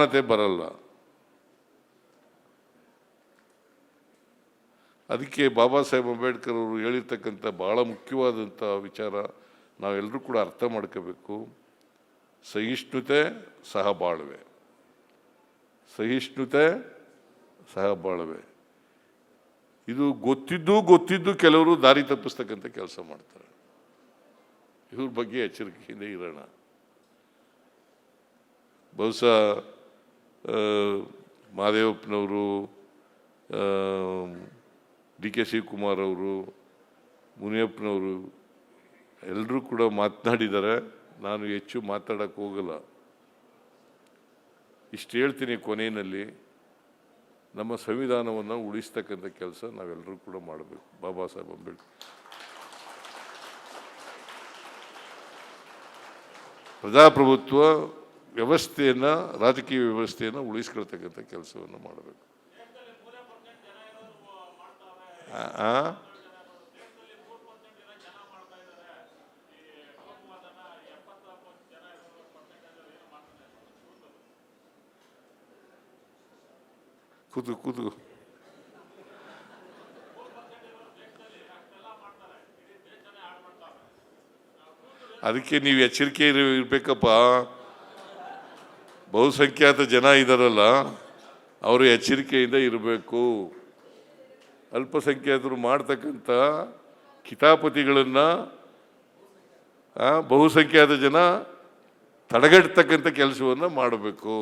ಸಮಾನತೆ ಬರಲ್ಲ. ಅದಕ್ಕೆ ಬಾಬಾ ಸಾಹೇಬ್ ಅಂಬೇಡ್ಕರ್ ಅವರು ಹೇಳಿರ್ತಕ್ಕಂಥ ಬಹಳ ಮುಖ್ಯವಾದಂಥ ವಿಚಾರ ನಾವೆಲ್ಲರೂ ಕೂಡ ಅರ್ಥ ಮಾಡ್ಕೋಬೇಕು. ಸಹಿಷ್ಣುತೆ, ಸಹಬಾಳ್ವೆ. ಸಹಿಷ್ಣುತೆ, ಸಹಬಾಳ್ವೆ. ಇದು ಗೊತ್ತಿದ್ದು ಗೊತ್ತಿದ್ದು ಕೆಲವರು ದಾರಿ ತಪ್ಪಿಸ್ತಕ್ಕಂಥ ಕೆಲಸ ಮಾಡ್ತಾರೆ. ಇವ್ರ ಬಗ್ಗೆ ಎಚ್ಚರಿಕೆಯಿಂದ ಇರೋಣ. ಬಹುಶಃ ಮಹಾದೇವಪ್ಪನವರು ಡಿ ಕೆ ಶಿವಕುಮಾರ್ ಅವರು, ಮುನಿಯಪ್ಪನವರು ಎಲ್ಲರೂ ಕೂಡ ಮಾತನಾಡಿದ್ದಾರೆ. ನಾನು ಹೆಚ್ಚು ಮಾತಾಡೋಕ್ಕೆ ಹೋಗಲ್ಲ. ಇಷ್ಟು ಹೇಳ್ತೀನಿ ಕೊನೆಯಲ್ಲಿ. ನಮ್ಮ ಸಂವಿಧಾನವನ್ನು ಉಳಿಸ್ತಕ್ಕಂಥ ಕೆಲಸ ನಾವೆಲ್ಲರೂ ಕೂಡ ಮಾಡಬೇಕು. ಬಾಬಾ ಸಾಹೇಬ್ ಅಂಬೇಡ್ಕರ್. ಪ್ರಜಾಪ್ರಭುತ್ವ ವ್ಯವಸ್ಥೆಯನ್ನು ರಾಜಕೀಯ ವ್ಯವಸ್ಥೆಯನ್ನು ಉಳಿಸ್ಕೊಳ್ತಕ್ಕಂಥ ಕೆಲಸವನ್ನು ಮಾಡಬೇಕು. ಕುದು ಕುದು ಅದಕ್ಕೆ ನೀವು ಎಚ್ಚರಿಕೆ ಇರ ಇರ್ಬೇಕಪ್ಪ. ಬಹುಸಂಖ್ಯಾತ ಜನ ಇದ್ದಾರಲ್ಲ ಅವರು ಎಚ್ಚರಿಕೆಯಿಂದ ಇರಬೇಕು. ಅಲ್ಪಸಂಖ್ಯಾತರು ಮಾಡ್ತಕ್ಕಂಥ ಕಿತಾಪತಿಗಳನ್ನು ಬಹುಸಂಖ್ಯಾತ ಜನ ತಡೆಗಟ್ಟತಕ್ಕಂಥ ಕೆಲಸವನ್ನು ಮಾಡಬೇಕು.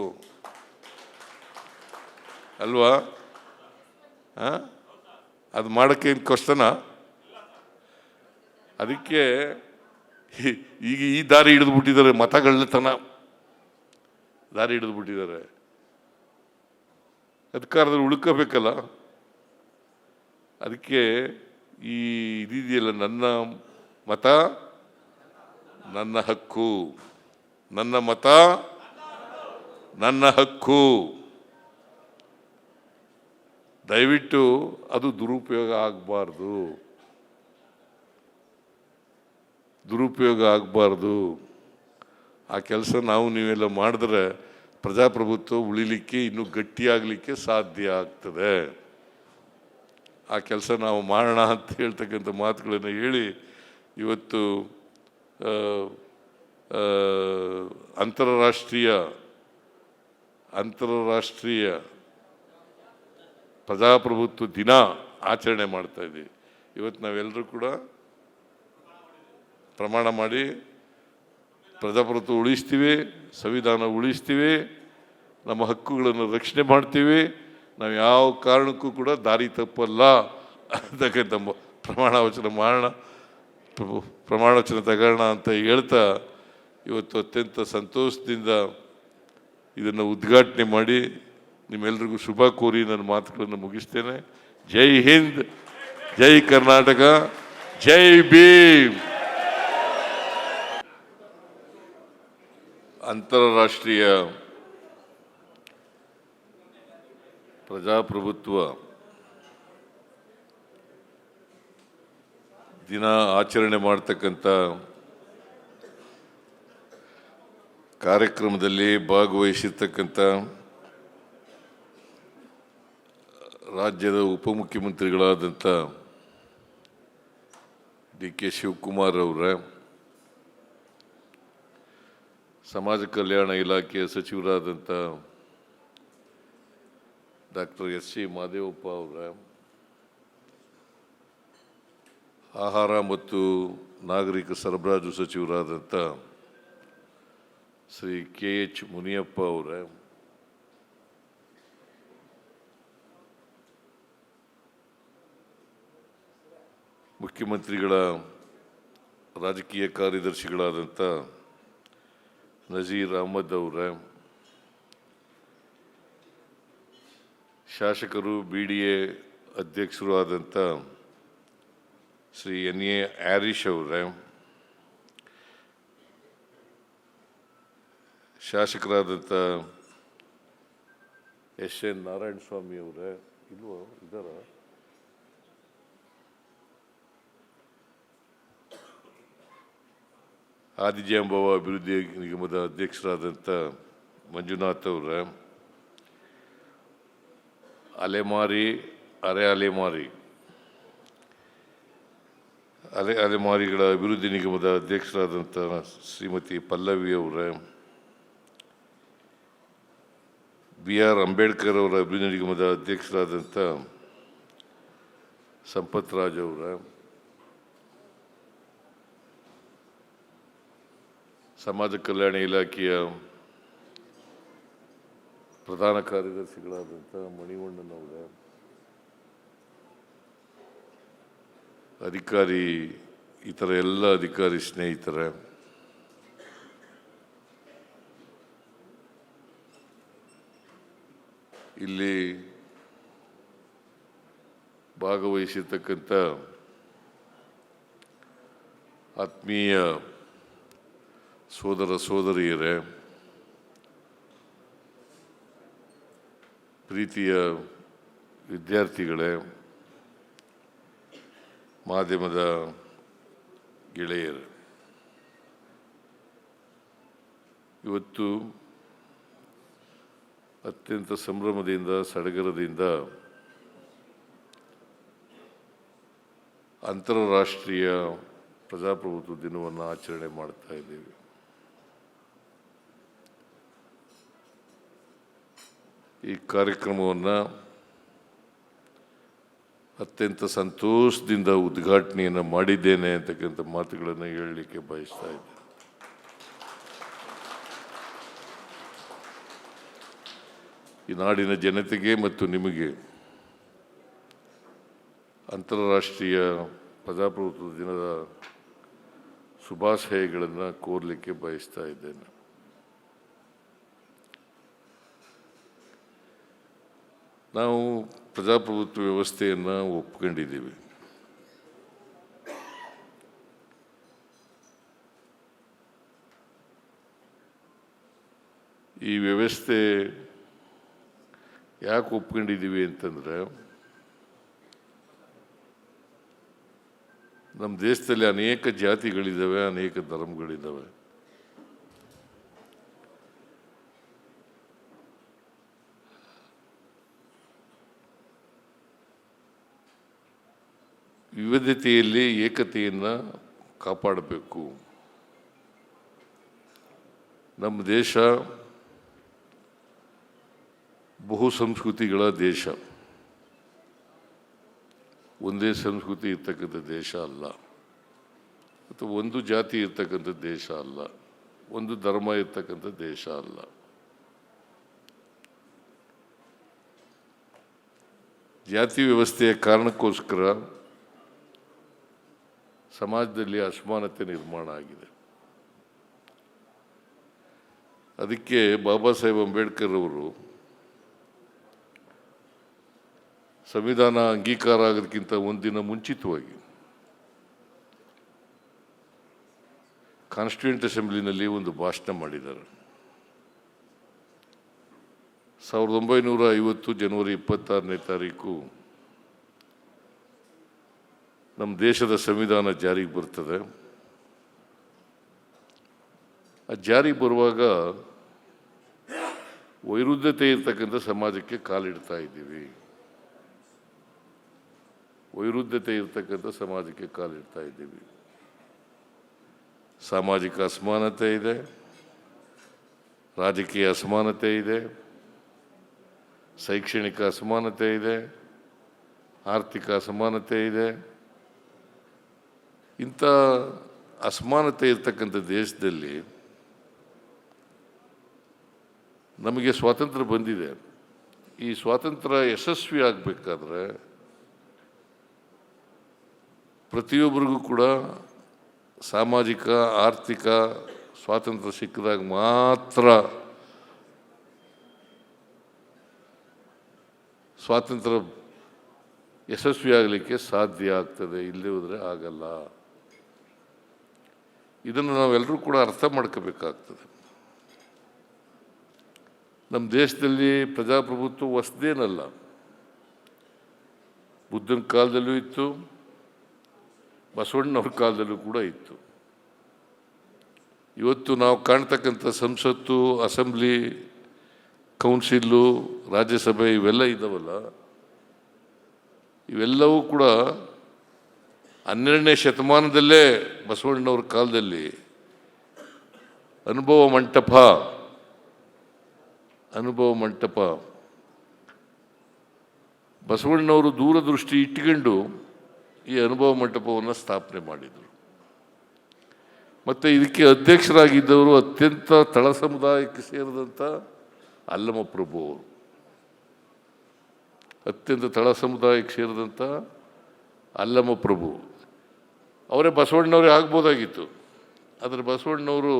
ಅಲ್ವಾ? ಹಾಂ ಅದು ಮಾಡೋಕ್ಕೆ ಏನು ಕಷ್ಟನಾ? ಅದಕ್ಕೆ ಈಗ ಈ ದಾರಿ ಹಿಡಿದು ಬಿಟ್ಟಿದ್ದಾರೆ ಮತಗಳ್ಳತನ. ದಾರಿ ಹಿಡಿದು ಬಿಟ್ಟಿದ್ದಾರೆ. ಅಧಿಕಾರದಲ್ಲಿ ಉಳ್ಕೋಬೇಕಲ್ಲ? ಅದಕ್ಕೆ ಈ ಇದಿದೆಯಲ್ಲ ನನ್ನ ಮತ? ನನ್ನ ಹಕ್ಕು. ನನ್ನ ಮತ? ನನ್ನ ಹಕ್ಕು. ದಯವಿಟ್ಟು ಅದು ದುರುಪಯೋಗ ಆಗಬಾರ್ದು. ದುರುಪಯೋಗ ಆಗಬಾರ್ದು. ಆ ಕೆಲಸ ನಾವು ನೀವೆಲ್ಲ ಮಾಡಿದ್ರೆ ಪ್ರಜಾಪ್ರಭುತ್ವ ಉಳಿಲಿಕ್ಕೆ ಇನ್ನೂ ಗಟ್ಟಿಯಾಗಲಿಕ್ಕೆ ಸಾಧ್ಯ ಆಗ್ತದೆ. ಆ ಕೆಲಸ ನಾವು ಮಾಡೋಣ ಅಂತ ಹೇಳ್ತಕ್ಕಂಥ ಮಾತುಗಳನ್ನು ಹೇಳಿ ಇವತ್ತು ಅಂತಾರಾಷ್ಟ್ರೀಯ ಅಂತಾರಾಷ್ಟ್ರೀಯ ಪ್ರಜಾಪ್ರಭುತ್ವ ದಿನ ಆಚರಣೆ ಮಾಡ್ತಾ ಇದ್ದೀವಿ. ಇವತ್ತು ನಾವೆಲ್ಲರೂ ಕೂಡ ಪ್ರಮಾಣ ಮಾಡಿ ಪ್ರಜಾಪ್ರಭುತ್ವ ಉಳಿಸ್ತೀವಿ, ಸಂವಿಧಾನ ಉಳಿಸ್ತೀವಿ, ನಮ್ಮ ಹಕ್ಕುಗಳನ್ನು ರಕ್ಷಣೆ ಮಾಡ್ತೀವಿ, ನಾವು ಯಾವ ಕಾರಣಕ್ಕೂ ಕೂಡ ದಾರಿ ತಪ್ಪಲ್ಲ ಅಂತಕ್ಕಂಥ ಪ್ರಮಾಣ ವಚನ ಮಾಡೋಣ ಪ್ರ- ಪ್ರಮಾಣ ವಚನ ತಗೋಣ ಅಂತ ಹೇಳ್ತಾ ಇವತ್ತು ಅತ್ಯಂತ ಸಂತೋಷದಿಂದ ಇದನ್ನು ಉದ್ಘಾಟನೆ ಮಾಡಿ ನಿಮ್ಮೆಲ್ರಿಗೂ ಶುಭ ಕೋರಿ ನನ್ನ ಮಾತುಗಳನ್ನು ಮುಗಿಸ್ತೇನೆ. ಜೈ ಹಿಂದ್, ಜೈ ಕರ್ನಾಟಕ, ಜೈ ಭೀಮ್. ಅಂತಾರಾಷ್ಟ್ರೀಯ ಪ್ರಜಾಪ್ರಭುತ್ವ ದಿನ ಆಚರಣೆ ಮಾಡ್ತಕ್ಕಂಥ ಕಾರ್ಯಕ್ರಮದಲ್ಲಿ ಭಾಗವಹಿಸಿರ್ತಕ್ಕಂಥ ರಾಜ್ಯದ ಉಪಮುಖ್ಯಮಂತ್ರಿಗಳಾದಂಥ ಡಿ ಕೆ ಶಿವಕುಮಾರ್ ಅವರ ಸಮಾಜ ಕಲ್ಯಾಣ ಇಲಾಖೆಯ ಸಚಿವರಾದಂಥ ಡಾಕ್ಟರ್ ಎಸ್ ಸಿ ಮಾದೇವಪ್ಪ ಅವರ ಆಹಾರ ಮತ್ತು ನಾಗರಿಕ ಸರಬರಾಜು ಸಚಿವರಾದಂಥ ಶ್ರೀ ಕೆ ಎಚ್ ಮುನಿಯಪ್ಪ ಅವರ ಮುಖ್ಯಮಂತ್ರಿಗಳ ರಾಜಕೀಯ ಕಾರ್ಯದರ್ಶಿಗಳಾದಂಥ ನಜೀರ್ ಅಹಮದ್ ಅವರ. ಶಾಸಕರು ಬಿ ಡಿ ಎ ಅಧ್ಯಕ್ಷರು ಆದಂಥ ಶ್ರೀ ಎನ್ ಎ ಆರಿಶ್ ಅವರ. ಶಾಸಕರಾದಂಥ ಎಸ್ ಎನ್ ನಾರಾಯಣ ಸ್ವಾಮಿ ಅವರ. ಇಲ್ವೋ, ಇದ್ದಾರ? ಆದಿಜಾಂಬವ ಅಭಿವೃದ್ಧಿ ನಿಗಮದ ಅಧ್ಯಕ್ಷರಾದಂಥ ಮಂಜುನಾಥ್ ಅವರ. ಅಲೆಮಾರಿ, ಅರೆ ಅಲೆಮಾರಿ. ಅಲೆ ಅಲೆಮಾರಿಗಳ ಅಭಿವೃದ್ಧಿ ನಿಗಮದ ಅಧ್ಯಕ್ಷರಾದಂಥ ಶ್ರೀಮತಿ ಪಲ್ಲವಿ ಅವರ. ಬಿ ಆರ್ ಅಂಬೇಡ್ಕರ್ ಅವರ ಅಭಿವೃದ್ಧಿ ನಿಗಮದ ಅಧ್ಯಕ್ಷರಾದಂಥ ಸಂಪತ್ ರಾಜ್ ಅವರ. ಸಮಾಜ ಕಲ್ಯಾಣ ಇಲಾಖೆಯ ಪ್ರಧಾನ ಕಾರ್ಯದರ್ಶಿಗಳಾದಂಥ ಮಣಿವಣ್ಣನವರ ಅಧಿಕಾರಿ ಇತರ ಎಲ್ಲ ಅಧಿಕಾರಿ ಸ್ನೇಹಿತರೆ ಇಲ್ಲಿ ಭಾಗವಹಿಸಿರ್ತಕ್ಕಂಥ ಆತ್ಮೀಯ ಸೋದರ ಸೋದರಿಯರೇ, ಪ್ರೀತಿಯ ವಿದ್ಯಾರ್ಥಿಗಳೇ, ಮಾಧ್ಯಮದ ಗೆಳೆಯರು, ಇವತ್ತು ಅತ್ಯಂತ ಸಂಭ್ರಮದಿಂದ, ಸಡಗರದಿಂದ ಅಂತಾರಾಷ್ಟ್ರೀಯ ಪ್ರಜಾಪ್ರಭುತ್ವ ದಿನವನ್ನು ಆಚರಣೆ ಮಾಡ್ತಾ ಇದ್ದೀವಿ. ಈ ಕಾರ್ಯಕ್ರಮವನ್ನು ಅತ್ಯಂತ ಸಂತೋಷದಿಂದ ಉದ್ಘಾಟನೆಯನ್ನು ಮಾಡಿದ್ದೇನೆ ಅಂತಕ್ಕಂಥ ಮಾತುಗಳನ್ನು ಹೇಳಲಿಕ್ಕೆ ಬಯಸ್ತಾ ಇದ್ದೆ. ಈ ನಾಡಿನ ಜನತೆಗೆ ಮತ್ತು ನಿಮಗೆ ಅಂತಾರಾಷ್ಟ್ರೀಯ ಪ್ರಜಾಪ್ರಭುತ್ವ ದಿನದ ಶುಭಾಶಯಗಳನ್ನು ಕೋರಲಿಕ್ಕೆ ಬಯಸ್ತಾ ಇದ್ದೇನೆ. ನಾವು ಪ್ರಜಾಪ್ರಭುತ್ವ ವ್ಯವಸ್ಥೆಯನ್ನು ಒಪ್ಕೊಂಡಿದ್ದೀವಿ. ಈ ವ್ಯವಸ್ಥೆ ಯಾಕೆ ಒಪ್ಕೊಂಡಿದ್ದೀವಿ ಅಂತಂದರೆ, ನಮ್ಮ ದೇಶದಲ್ಲಿ ಅನೇಕ ಜಾತಿಗಳಿದ್ದಾವೆ, ಅನೇಕ ಧರ್ಮಗಳಿದ್ದಾವೆ. ವಿವಿಧತೆಯಲ್ಲಿ ಏಕತೆಯನ್ನು ಕಾಪಾಡಬೇಕು. ನಮ್ಮ ದೇಶ ಬಹು ಸಂಸ್ಕೃತಿಗಳ ದೇಶ. ಒಂದೇ ಸಂಸ್ಕೃತಿ ಇರ್ತಕ್ಕಂಥ ದೇಶ ಅಲ್ಲ. ಅಥವಾ ಒಂದು ಜಾತಿ ಇರ್ತಕ್ಕಂಥ ದೇಶ ಅಲ್ಲ. ಒಂದು ಧರ್ಮ ಇರ್ತಕ್ಕಂಥ ದೇಶ ಅಲ್ಲ. ಜಾತಿ ವ್ಯವಸ್ಥೆಯ ಕಾರಣಕ್ಕೋಸ್ಕರ ಸಮಾಜದಲ್ಲಿ ಅಸಮಾನತೆ ನಿರ್ಮಾಣ ಆಗಿದೆ. ಅದಕ್ಕೆ ಬಾಬಾ ಸಾಹೇಬ್ ಅಂಬೇಡ್ಕರ್ ಅವರು ಸಂವಿಧಾನ ಅಂಗೀಕಾರ ಆಗೋದಕ್ಕಿಂತ ಒಂದಿನ ಮುಂಚಿತವಾಗಿ ಕಾನ್ಸ್ಟಿಟ್ಯೂಂಟ್ ಅಸೆಂಬ್ಲಿನಲ್ಲಿ ಒಂದು ಭಾಷಣ ಮಾಡಿದ್ದಾರೆ. ಸಾವಿರದ ಒಂಬೈನೂರ ಐವತ್ತು ಜನವರಿ ಇಪ್ಪತ್ತಾರನೇ ತಾರೀಕು ನಮ್ಮ ದೇಶದ ಸಂವಿಧಾನ ಜಾರಿಗೆ ಬರ್ತದೆ. ಆ ಜಾರಿಗೆ ಬರುವಾಗ ವೈರುಧ್ಯತೆ ಇರ್ತಕ್ಕಂಥ ಸಮಾಜಕ್ಕೆ ಕಾಲಿಡ್ತಾ ಇದ್ದೀವಿ. ವೈರುದ್ಧತೆ ಇರ್ತಕ್ಕಂಥ ಸಮಾಜಕ್ಕೆ ಕಾಲಿಡ್ತಾ ಇದ್ದೀವಿ. ಸಾಮಾಜಿಕ ಅಸಮಾನತೆ ಇದೆ. ರಾಜಕೀಯ ಅಸಮಾನತೆ ಇದೆ. ಶೈಕ್ಷಣಿಕ ಅಸಮಾನತೆ ಇದೆ. ಆರ್ಥಿಕ ಅಸಮಾನತೆ ಇದೆ. ಇಂಥ ಅಸಮಾನತೆ ಇರತಕ್ಕಂಥ ದೇಶದಲ್ಲಿ ನಮಗೆ ಸ್ವಾತಂತ್ರ್ಯ ಬಂದಿದೆ. ಈ ಸ್ವಾತಂತ್ರ್ಯ ಯಶಸ್ವಿ ಆಗಬೇಕಾದ್ರೆ ಪ್ರತಿಯೊಬ್ಬರಿಗೂ ಕೂಡ ಸಾಮಾಜಿಕ, ಆರ್ಥಿಕ ಸ್ವಾತಂತ್ರ್ಯ ಸಿಕ್ಕಿದಾಗ ಮಾತ್ರ ಸ್ವಾತಂತ್ರ್ಯ ಯಶಸ್ವಿ ಆಗಲಿಕ್ಕೆ ಸಾಧ್ಯ ಆಗ್ತದೆ. ಇಲ್ಲಿ ಹೋದರೆ ಆಗಲ್ಲ. ಇದನ್ನು ನಾವೆಲ್ಲರೂ ಕೂಡ ಅರ್ಥ ಮಾಡ್ಕೋಬೇಕಾಗ್ತದೆ. ನಮ್ಮ ದೇಶದಲ್ಲಿ ಪ್ರಜಾಪ್ರಭುತ್ವ ಹೊಸದೇನಲ್ಲ. ಬುದ್ಧನ ಕಾಲದಲ್ಲೂ ಇತ್ತು, ಬಸವಣ್ಣವ್ರ ಕಾಲದಲ್ಲೂ ಕೂಡ ಇತ್ತು. ಇವತ್ತು ನಾವು ಕಾಣ್ತಕ್ಕಂಥ ಸಂಸತ್ತು, ಅಸೆಂಬ್ಲಿ ಕೌನ್ಸಿಲ್ಲು ರಾಜ್ಯಸಭೆ ಇವೆಲ್ಲ ಇದ್ದಾವಲ್ಲ ಇವೆಲ್ಲವೂ ಕೂಡ ಹನ್ನೆರಡನೇ ಶತಮಾನದಲ್ಲೇ ಬಸವಣ್ಣವ್ರ ಕಾಲದಲ್ಲಿ ಅನುಭವ ಮಂಟಪ ಅನುಭವ ಮಂಟಪ. ಬಸವಣ್ಣವರು ದೂರದೃಷ್ಟಿ ಇಟ್ಕೊಂಡು ಈ ಅನುಭವ ಮಂಟಪವನ್ನು ಸ್ಥಾಪನೆ ಮಾಡಿದರು. ಮತ್ತು ಇದಕ್ಕೆ ಅಧ್ಯಕ್ಷರಾಗಿದ್ದವರು ಅತ್ಯಂತ ತಳ ಸಮುದಾಯಕ್ಕೆ ಸೇರಿದಂಥ ಅಲ್ಲಮ ಪ್ರಭು ಅವರು. ಅತ್ಯಂತ ತಳ ಸಮುದಾಯಕ್ಕೆ ಸೇರಿದಂಥ ಅಲ್ಲಮ ಪ್ರಭು. ಅವರೇ ಬಸವಣ್ಣವರೇ ಆಗ್ಬೋದಾಗಿತ್ತು. ಆದರೆ ಬಸವಣ್ಣವರು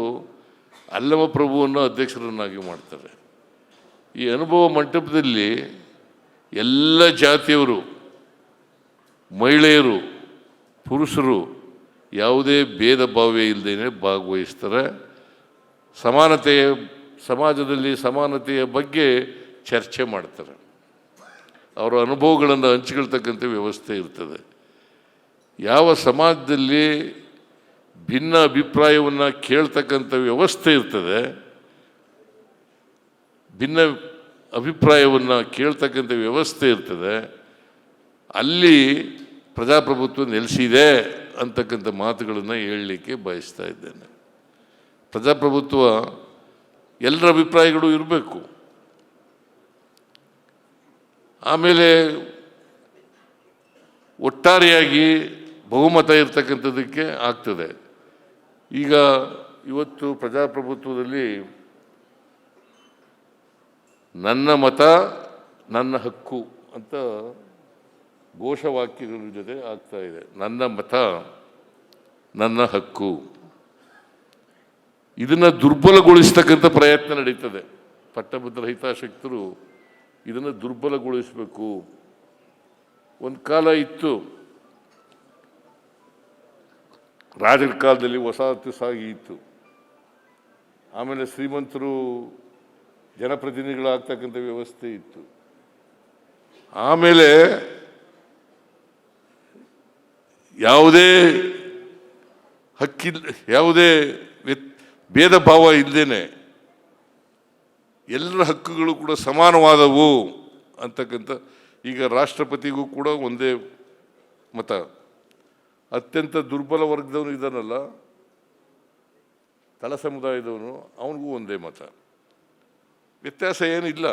ಅಲ್ಲಮ ಪ್ರಭುವನ್ನು ಅಧ್ಯಕ್ಷರನ್ನಾಗಿ ಮಾಡ್ತಾರೆ. ಈ ಅನುಭವ ಮಂಟಪದಲ್ಲಿ ಎಲ್ಲ ಜಾತಿಯವರು, ಮಹಿಳೆಯರು, ಪುರುಷರು ಯಾವುದೇ ಭೇದ ಭಾವ ಇಲ್ಲದೇ ಭಾಗವಹಿಸ್ತಾರೆ. ಸಮಾನತೆಯ ಸಮಾಜದಲ್ಲಿ ಸಮಾನತೆಯ ಬಗ್ಗೆ ಚರ್ಚೆ ಮಾಡ್ತಾರೆ. ಅವರ ಅನುಭವಗಳನ್ನು ಹಂಚಿಕೊಳ್ತಕ್ಕಂಥ ವ್ಯವಸ್ಥೆ ಇರ್ತದೆ. ಯಾವ ಸಮಾಜದಲ್ಲಿ ಭಿನ್ನ ಅಭಿಪ್ರಾಯವನ್ನು ಕೇಳ್ತಕ್ಕಂಥ ವ್ಯವಸ್ಥೆ ಇರ್ತದೆ, ಭಿನ್ನ ಅಭಿಪ್ರಾಯವನ್ನು ಕೇಳ್ತಕ್ಕಂಥ ವ್ಯವಸ್ಥೆ ಇರ್ತದೆ, ಅಲ್ಲಿ ಪ್ರಜಾಪ್ರಭುತ್ವ ನೆಲೆಸಿದೆ ಅಂತಕ್ಕಂಥ ಮಾತುಗಳನ್ನು ಹೇಳಲಿಕ್ಕೆ ಬಯಸ್ತಾ ಇದ್ದೇನೆ. ಪ್ರಜಾಪ್ರಭುತ್ವ ಎಲ್ಲರ ಅಭಿಪ್ರಾಯಗಳು ಇರಬೇಕು. ಆಮೇಲೆ ಒಟ್ಟಾರೆಯಾಗಿ ಬಹುಮತ ಇರ್ತಕ್ಕಂಥದ್ದಕ್ಕೆ ಆಗ್ತದೆ. ಈಗ ಇವತ್ತು ಪ್ರಜಾಪ್ರಭುತ್ವದಲ್ಲಿ ನನ್ನ ಮತ ನನ್ನ ಹಕ್ಕು ಅಂತ ಘೋಷವಾಕ್ಯಗಳ ಜೊತೆ ಆಗ್ತಾ ಇದೆ. ನನ್ನ ಮತ ನನ್ನ ಹಕ್ಕು. ಇದನ್ನು ದುರ್ಬಲಗೊಳಿಸ್ತಕ್ಕಂಥ ಪ್ರಯತ್ನ ನಡೀತದೆ. ಪಟ್ಟಭದ್ರ ಹಿತಾಸಕ್ತರು ಇದನ್ನು ದುರ್ಬಲಗೊಳಿಸಬೇಕು. ಒಂದು ಕಾಲ ಇತ್ತು ರಾಜರ ಕಾಲದಲ್ಲಿ ವಸಾಹತು ಇತ್ತು ಆಮೇಲೆ ಶ್ರೀಮಂತರು ಜನಪ್ರತಿನಿಧಿಗಳಾಗ್ತಕ್ಕಂಥ ವ್ಯವಸ್ಥೆ ಇತ್ತು. ಆಮೇಲೆ ಯಾವುದೇ ಹಕ್ಕಿಲ್, ಯಾವುದೇ ಭೇದ ಭಾವ ಇಲ್ಲದೇನೆ ಎಲ್ಲರ ಹಕ್ಕುಗಳು ಕೂಡ ಸಮಾನವಾದವು ಅಂತಕ್ಕಂಥ ಈಗ ರಾಷ್ಟ್ರಪತಿಗೂ ಕೂಡ ಒಂದೇ ಮತ. ಅತ್ಯಂತ ದುರ್ಬಲ ವರ್ಗದವನು ಇದ್ದಾನಲ್ಲ, ತಳ ಸಮುದಾಯದವನು, ಅವನಿಗೂ ಒಂದೇ ಮತ. ವ್ಯತ್ಯಾಸ ಏನಿಲ್ಲ.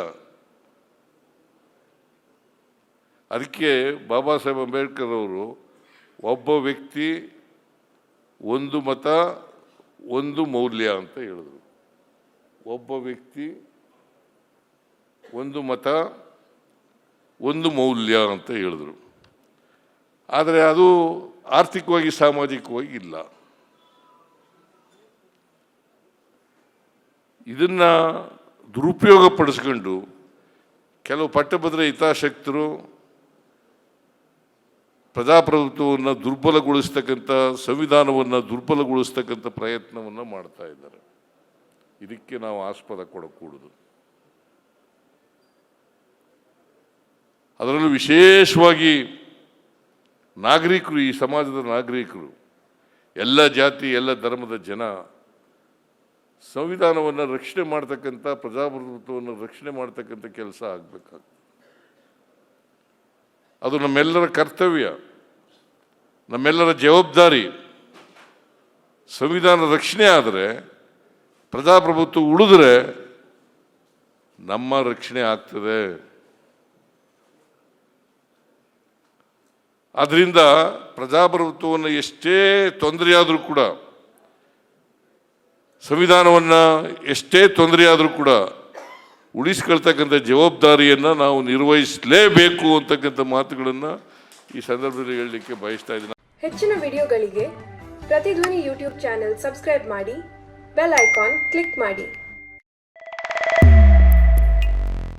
ಅದಕ್ಕೆ ಬಾಬಾ ಸಾಹೇಬ್ ಅಂಬೇಡ್ಕರ್ ಅವರು, ಒಬ್ಬ ವ್ಯಕ್ತಿ ಒಂದು ಮತ, ಒಂದು ಮೌಲ್ಯ ಅಂತ ಹೇಳಿದ್ರು. ಒಬ್ಬ ವ್ಯಕ್ತಿ ಒಂದು ಮತ, ಒಂದು ಮೌಲ್ಯ ಅಂತ ಹೇಳಿದ್ರು. ಆದರೆ ಅದು ಆರ್ಥಿಕವಾಗಿ, ಸಾಮಾಜಿಕವಾಗಿ ಇಲ್ಲ. ಇದನ್ನ ದುರುಪಯೋಗ ಪಡಿಸ್ಕೊಂಡು ಕೆಲವು ಪಟ್ಟಭದ್ರ ಹಿತಾಸಕ್ತರು ಪ್ರಜಾಪ್ರಭುತ್ವವನ್ನು ದುರ್ಬಲಗೊಳಿಸ್ತಕ್ಕಂಥ, ಸಂವಿಧಾನವನ್ನು ದುರ್ಬಲಗೊಳಿಸ್ತಕ್ಕಂಥ ಪ್ರಯತ್ನವನ್ನು ಮಾಡ್ತಾ ಇದ್ದಾರೆ. ಇದಕ್ಕೆ ನಾವು ಆಸ್ಪದ ಕೊಡಕೂಡದು. ಅದರಲ್ಲೂ ವಿಶೇಷವಾಗಿ ನಾಗರಿಕರು, ಈ ಸಮಾಜದ ನಾಗರಿಕರು, ಎಲ್ಲ ಜಾತಿ, ಎಲ್ಲ ಧರ್ಮದ ಜನ ಸಂವಿಧಾನವನ್ನು ರಕ್ಷಣೆ ಮಾಡ್ತಕ್ಕಂಥ, ಪ್ರಜಾಪ್ರಭುತ್ವವನ್ನು ರಕ್ಷಣೆ ಮಾಡ್ತಕ್ಕಂಥ ಕೆಲಸ ಆಗಬೇಕಾಗ್ತದೆ. ಅದು ನಮ್ಮೆಲ್ಲರ ಕರ್ತವ್ಯ, ನಮ್ಮೆಲ್ಲರ ಜವಾಬ್ದಾರಿ. ಸಂವಿಧಾನ ರಕ್ಷಣೆ ಆದರೆ, ಪ್ರಜಾಪ್ರಭುತ್ವ ಉಳಿದ್ರೆ ನಮ್ಮ ರಕ್ಷಣೆ ಆಗ್ತದೆ. ಅದರಿಂದ ಪ್ರಜಾಪ್ರಭುತ್ವವನ್ನು ಎಷ್ಟೇ ತೊಂದರೆಯಾದರೂ ಕೂಡ, ಸಂವಿಧಾನವನ್ನು ಎಷ್ಟೇ ತೊಂದರೆಯಾದರೂ ಕೂಡ ಉಳಿಸ್ಕೊಳ್ತಕ್ಕಂಥ ಜವಾಬ್ದಾರಿಯನ್ನು ನಾವು ನಿರ್ವಹಿಸಲೇಬೇಕು ಅಂತಕ್ಕಂಥ ಮಾತುಗಳನ್ನು ಈ ಸಂದರ್ಭದಲ್ಲಿ ಹೇಳಲಿಕ್ಕೆ ಬಯಸ್ತಾ ಇದ್ದೀನಿ. ಹೆಚ್ಚಿನ ವಿಡಿಯೋಗಳಿಗೆ ಪ್ರತಿಧ್ವನಿ ಯೂಟ್ಯೂಬ್ ಚಾನೆಲ್ ಸಬ್ಸ್ಕ್ರೈಬ್ ಮಾಡಿ, ಬೆಲ್ ಐಕಾನ್ ಕ್ಲಿಕ್ ಮಾಡಿ.